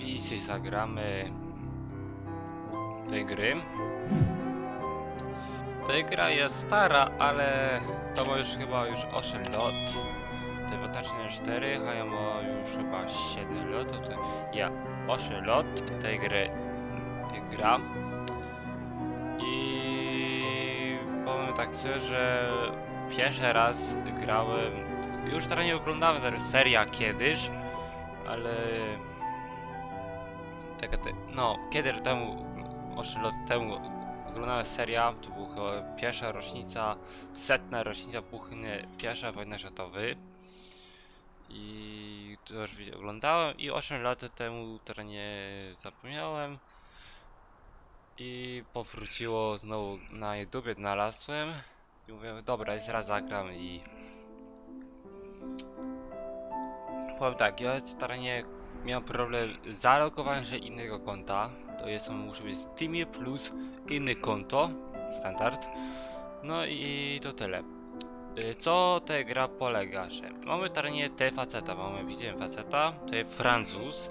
opis i zagramy tej gry. Ta gra jest stara, ale to ma już chyba już 8 lat. Te Watachy 4, a ja ma już chyba 7 lat. To ja 8 lat tej gry gram. I powiem tak szczerze, pierwszy raz grałem. Już teraz nie oglądałem seria kiedyś, ale. Taka te, no, kiedy temu, 8 lat temu oglądałem seria, to była chyba pierwsza rocznica, setna rocznica buchny pierwsza wojna światowy. I to już oglądałem i 8 lat temu teraz nie zapomniałem. I powróciło znowu na YouTubie znalazłem i mówię, dobra, jest raz zagram i powiem tak, ja staranie miałem problem z zalogowaniem się innego konta. To jest, on musi być Steamie plus inne konto, standard. No i to tyle. Y, Co ta gra polega, że mamy terenie te faceta, mamy, widzimy faceta, to jest Francuz.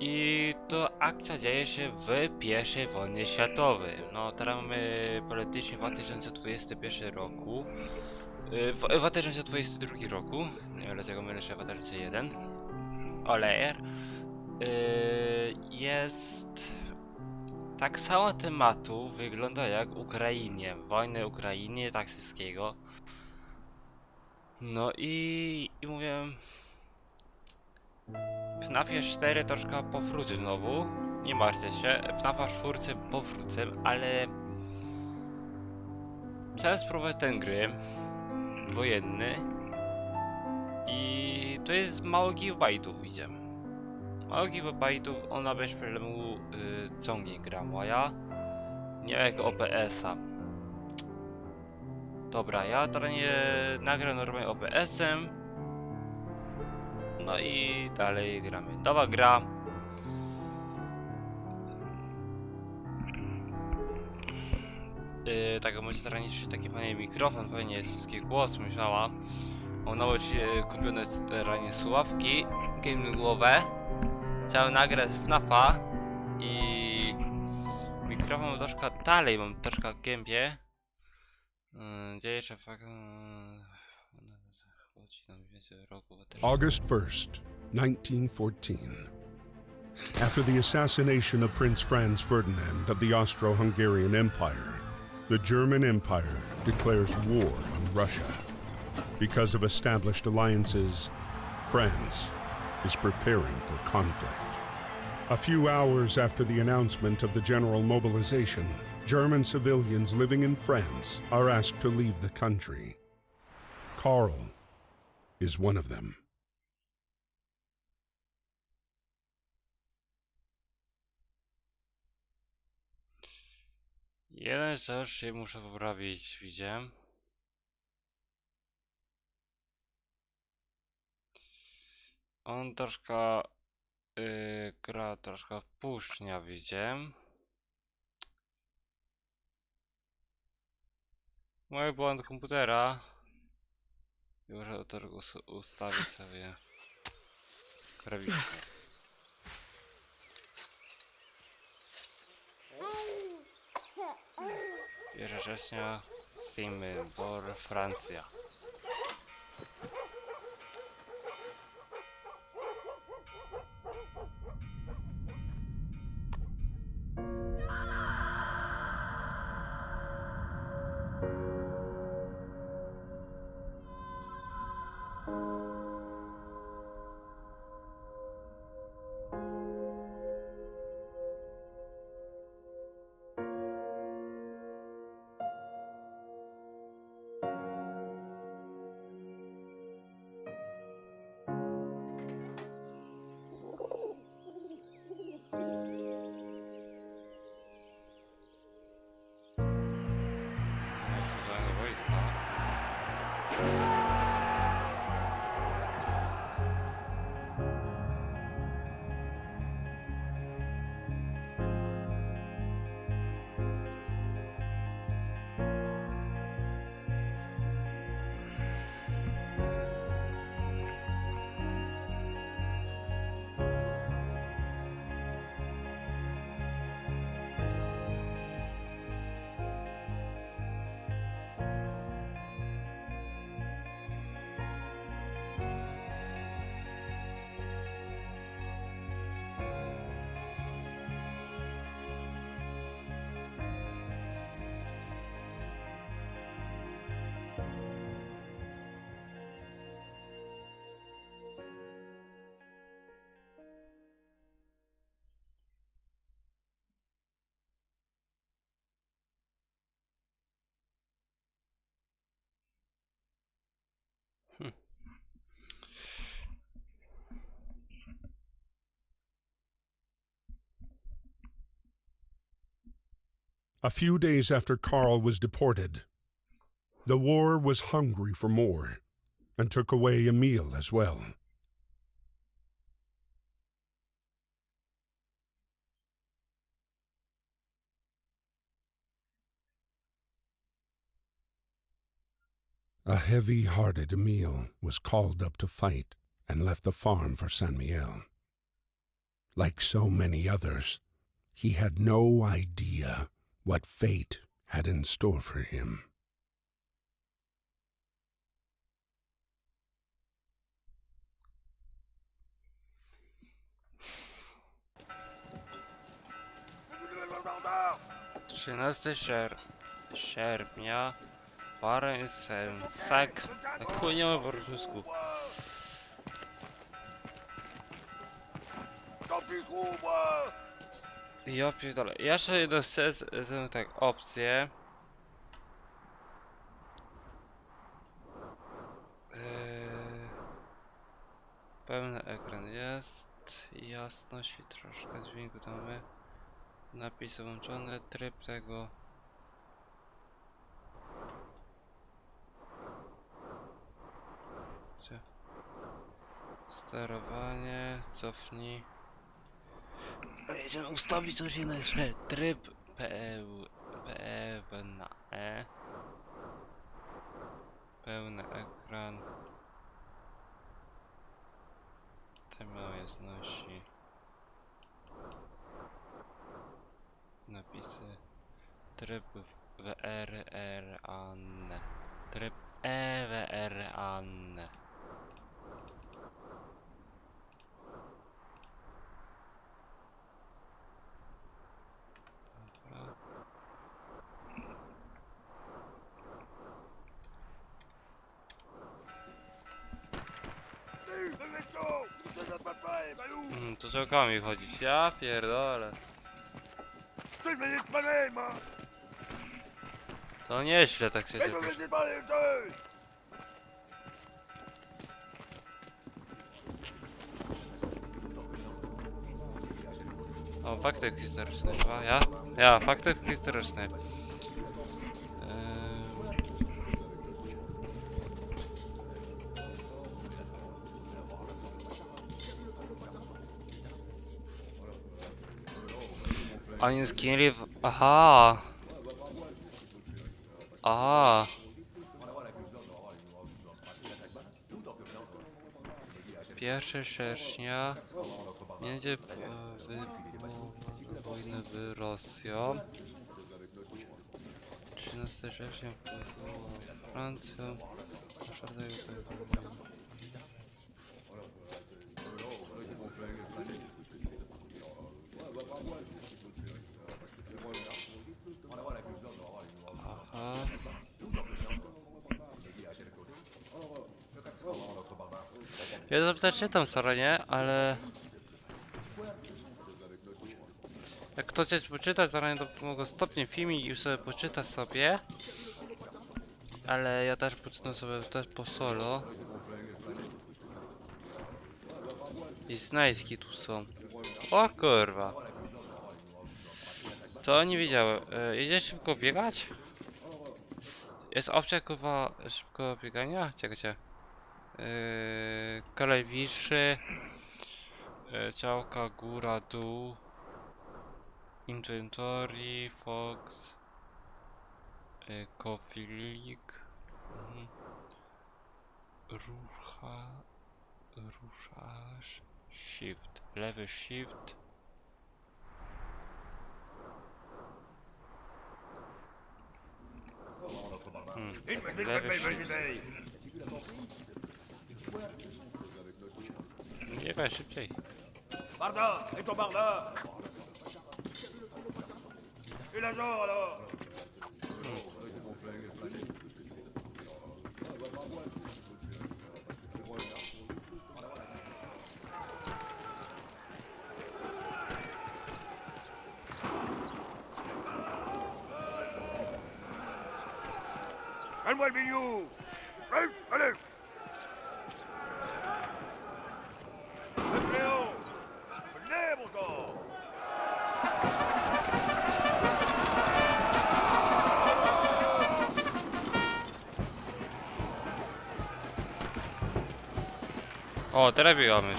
I to akcja dzieje się w pierwszej wojnie światowej. No teraz mamy politycznie 2021 roku. Y, w 2022 roku. Nie wiem dlaczego mylę się 2001. Olejer. Y, Jest tak samo tematu wygląda jak Ukrainie. Wojny Ukrainie, tak. No i, i mówię. FNAF 4 troszkę powrócę znowu. Nie martwcie się. FNAF 4 powrócę, ale. Chciałem spróbować ten gry. Wojenny. I to jest mało gigabajtów, widzę. Mało gigabajtów, ona bez problemu y, ciągnie gra moja. Nie jak OBS-a. Dobra, ja teraz nie nagram normalnie OBS-em. No i dalej gramy. Nowa gra. Yy, tak, możecie teraz niszczyć taki fajny mikrofon, fajnie jest wszystkie głos myślała. Yy, kupione teraz słuchawki gamingowe. Chciałem nagrać FNAFa i mikrofon troszkę dalej, mam troszkę gębie. Yy, dzieje się fakt... August 1st, 1914. After the assassination of Prince Franz Ferdinand of the Austro Hungarian Empire, the German Empire declares war on Russia. Because of established alliances, France is preparing for conflict. A few hours after the announcement of the general mobilization, German civilians living in France are asked to leave the country. Karl is one of them. Jeden rzecz się muszę poprawić, widziałem. On troszkę yy, gra troszkę wpuszcznia, widziałem. Moje błąd komputera. Już to us- ustawić sobie graficznie. Pierwsza września, Seymour, Francja. ですか？A few days after Karl was deported, the war was hungry for more and took away Emil as well. A heavy hearted Emil was called up to fight and left the farm for San Miguel. Like so many others, he had no idea what fate had in store for him. Trzynasty szer... sierpnia. Warren Sensak. Tak chuj nie ma po rusku. Ja pierdolę. Ja jeszcze jedno z, z, z tak opcję. Yy, pełny ekran jest. Jasność i troszkę dźwięku mamy. Napisy włączone, tryb tego. Sterowanie, cofnij. Jedziemy ustawić coś innego. Tryb peł, pełna E. Pełny ekran. Temat jasności. Napisy. Tryb WRR Anne. Tryb EWR Anne. Mm, to czołgami chodzić, ja pierdolę. To nieźle tak się dzieje. O, fakty historyczne chyba, ja? Ja, fakty historyczne. Oni zginęli w... Aha! Aha! Pierwsze sierpnia będzie wojny z Rosją. 13 sierpnia wybuchła Francją. 4 tego Ja zapytać czytam stronie, ale... Jak ktoś chce poczytać stronie, to mogę stopnie filmik i sobie poczyta sobie. Ale ja też poczytam sobie też po solo. I znajski tu są. O kurwa. To nie widziałem. E, idzie szybko biegać? Jest opcja kurwa szybko biegania? Czekajcie. Yy, klawiszy, yy, działka góra dół, inventory, fox, yy, mhm. rusza, ruszasz, shift, lewy shift, hmm. lewy shift, biegaj szybciej. Barda Et ton Barda. Et l'agent alors. Calme-moi le Allez, allez O, teraz biegamy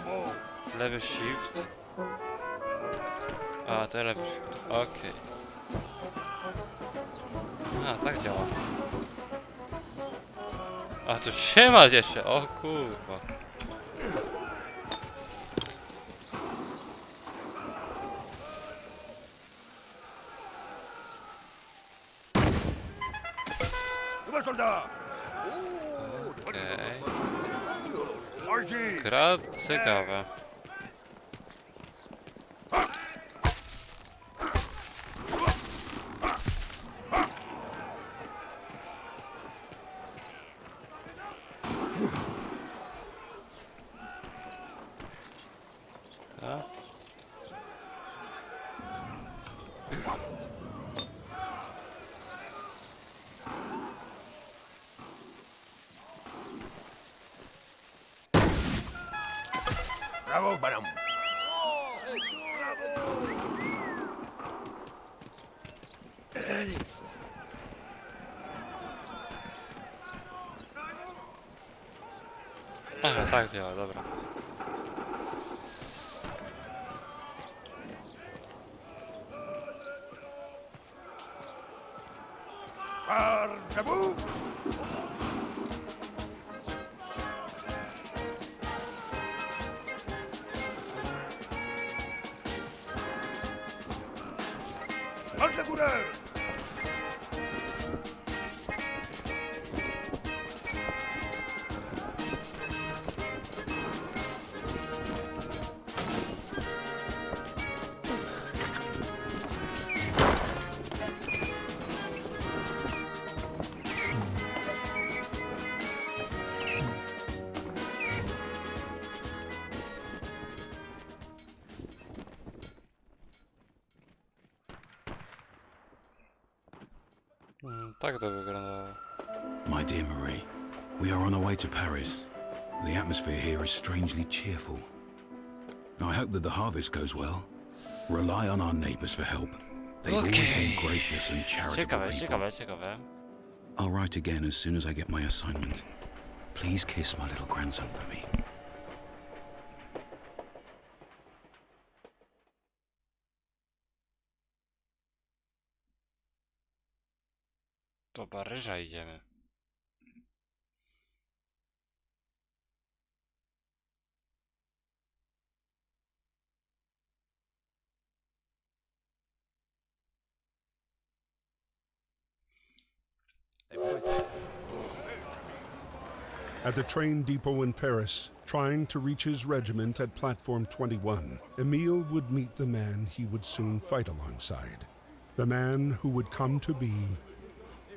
Drapeau. lewy shift. A, to lewy shift. Okej. A, tak działa. A, tu się masz jeszcze. O kurwa. Gra Bravo. Tak to wyglądało. My dear Marie, we are on our way to Paris. The atmosphere here is strangely cheerful. I hope that the harvest goes well. Rely on our neighbors for help. They've always been gracious and charitable Ciekawe, people. ciekawe, ciekawe. I'll write again as soon as I get my assignment. Please kiss my little grandson for me. Do Paryża idziemy. At the train depot in Paris, trying to reach his regiment at platform 21, Emile would meet the man he would soon fight alongside. The man who would come to be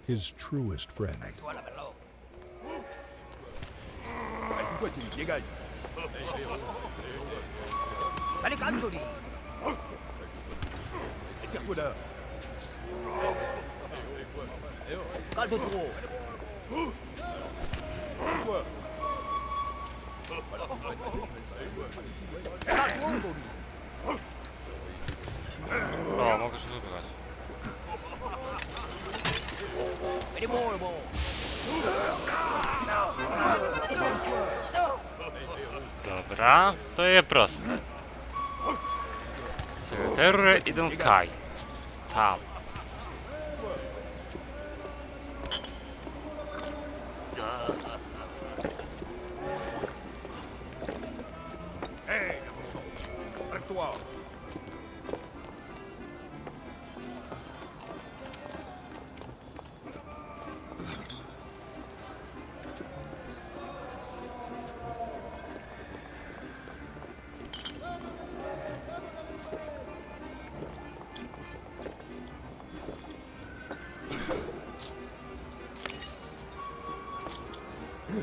his truest friend. O, mogę się tu wybrać. Dobra, to jest proste. Sekretarze idą kaj. Tam. No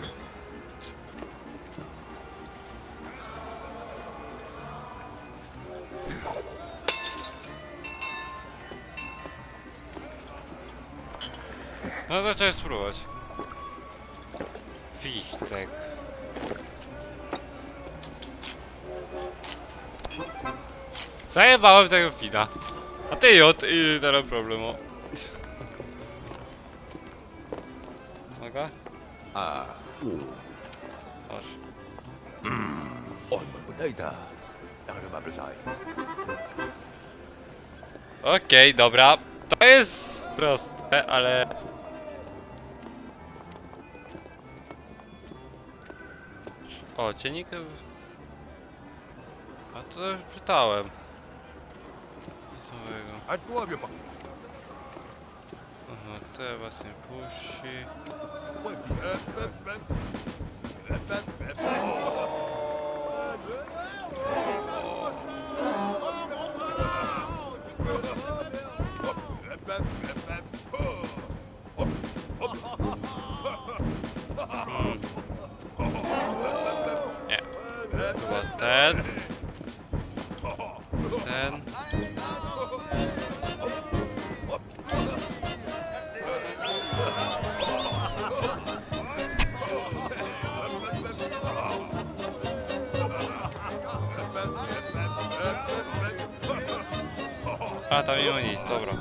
to trzeba spróbować. Fistek. Zajebałem tego fida. A ty jod i teraz problemu. Blade'a. Okej, dobra. To jest proste, ale... O, dziennik... A to czytałem. Nic nowego. Halt te was nie puści. Ten. A, tam nie ma nic, dobra.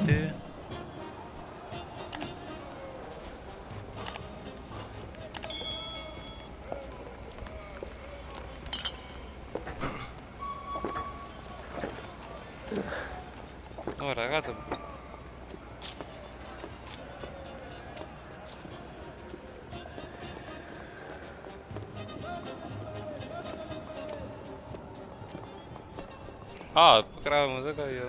Dobra, A, pograłem muzykę i ją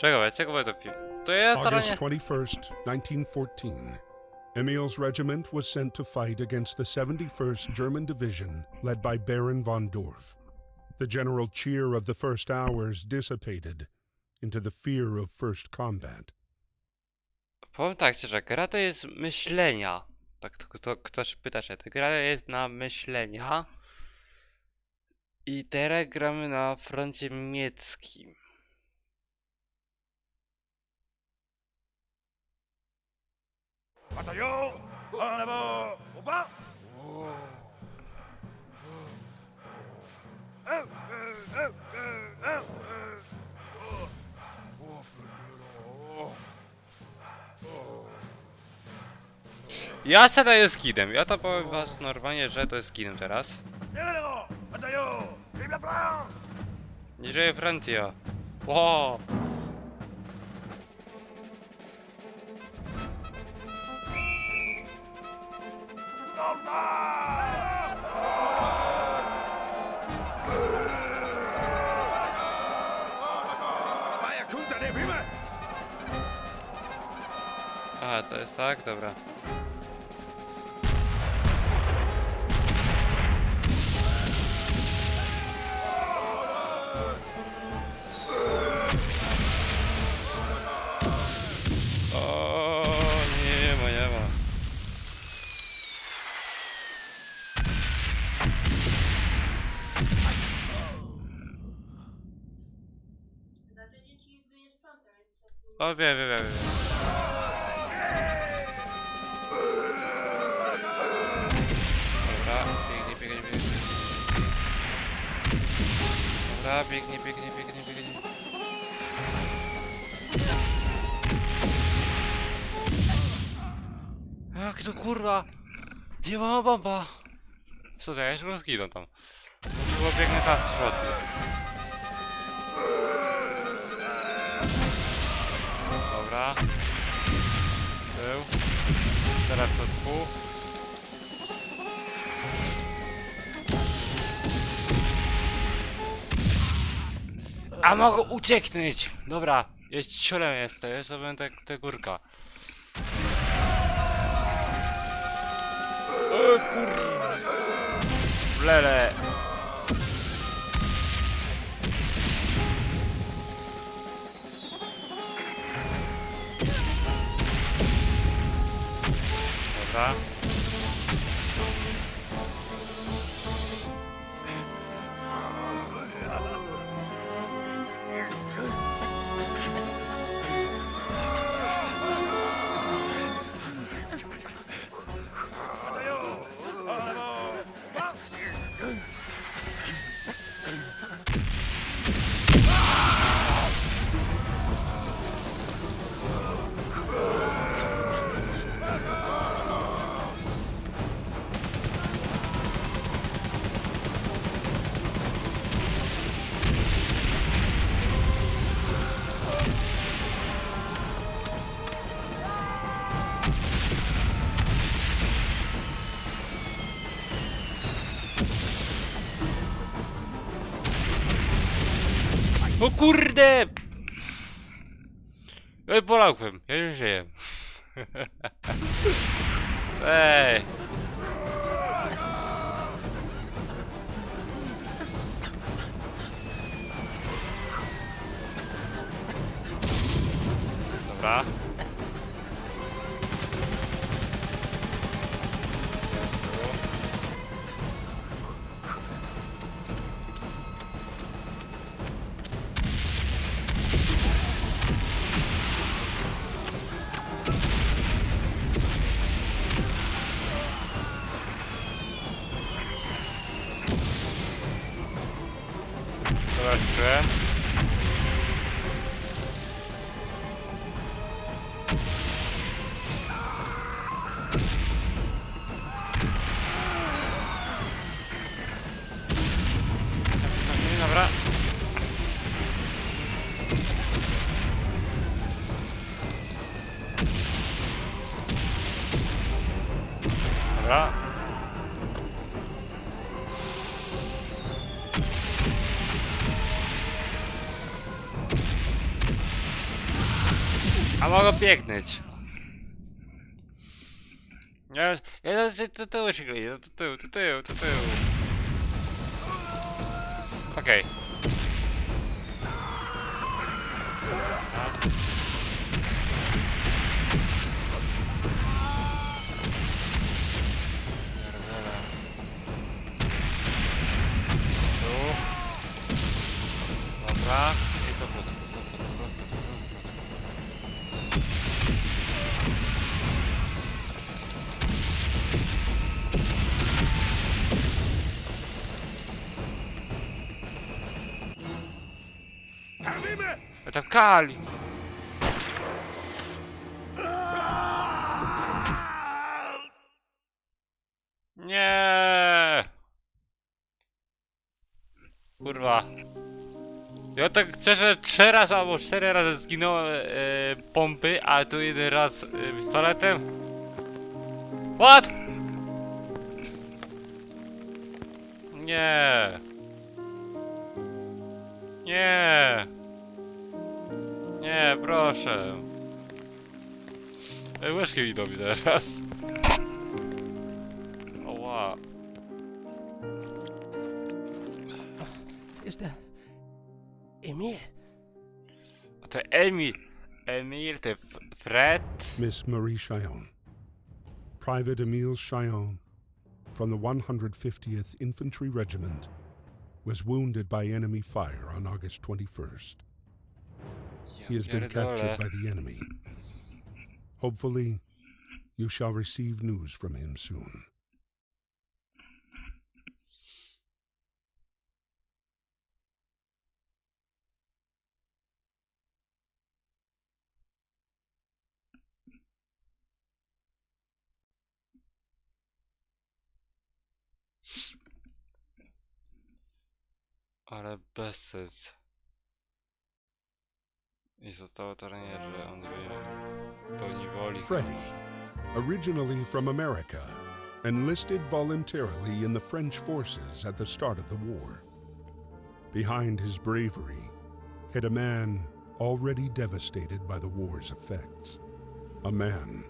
Czekaj, czekaj, to pi... To ja teraz August nie... 21st, 1914. Emil's regiment was sent to fight against the 71st German Division led by Baron von Dorf. The general cheer of the first hours dissipated into the fear of first combat. Powiem tak szczerze, gra to jest myślenia. Tak, to, to ktoś pyta się, ta gra jest na myślenia. I teraz gramy na froncie niemieckim. bataillon, en avant, au bas. Ja se daję skidem. Ja to powiem was normalnie, że to jest skidem teraz. Niżej Francja. Wow. O, wiem, wiem, wiem. Dobra, biegnie, biegnie, biegnie. Dobra, biegnie, biegnie, biegnie, biegnie. Jak to kurwa? Gdzie mama bomba? To ja już go zginął tam. Chyba biegnę teraz z floty. Teraz tu. A mogę ucieknąć! Dobra, jest ciolem jestem, jest sobie te, górka. O kur... Lele. Да. O kurde! Ej, polakłem, Mogę biegnąć. Ja, ja do, do tyłu się kleję, do tyłu, do tyłu, do tyłu. Okej. Pierdziele. Kali! Nie! Kurwa. Ja tak szczerze trzy razy albo cztery razy zginąłem e, pompy, a tu jeden raz e, pistoletem. What? Nie. Nie. Nie, proszę. Ej, łyżki mi dobi teraz. Oła. Is that Emil? A to Emil. Emil to F- Fred. Miss Marie Cheyenne. Private Emile Cheyenne, from the 150th Infantry Regiment, was wounded by enemy fire on August 21st. He has been captured by the enemy. Hopefully, you shall receive news from him soon. Sens. I zostało to że on pełni woli. Freddy, originally from America, enlisted voluntarily in the French forces at the start of the war. Behind his bravery hid a man already devastated by the war's effects. A man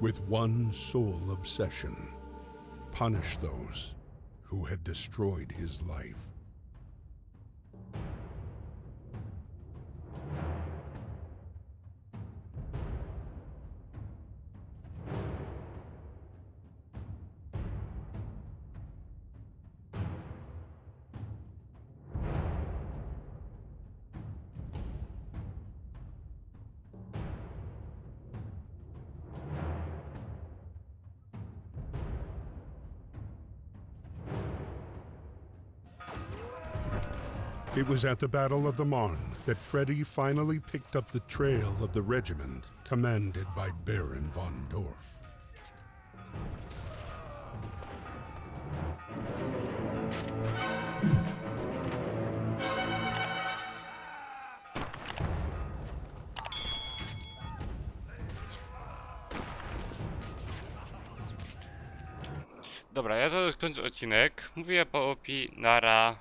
with one sole obsession punish those who had destroyed his life. It was at the Battle of the Marne that Freddy finally picked up the trail of the regiment commanded by Baron von Dorf. Dobra, ja to kończę odcinek. Mówię po opi, nara.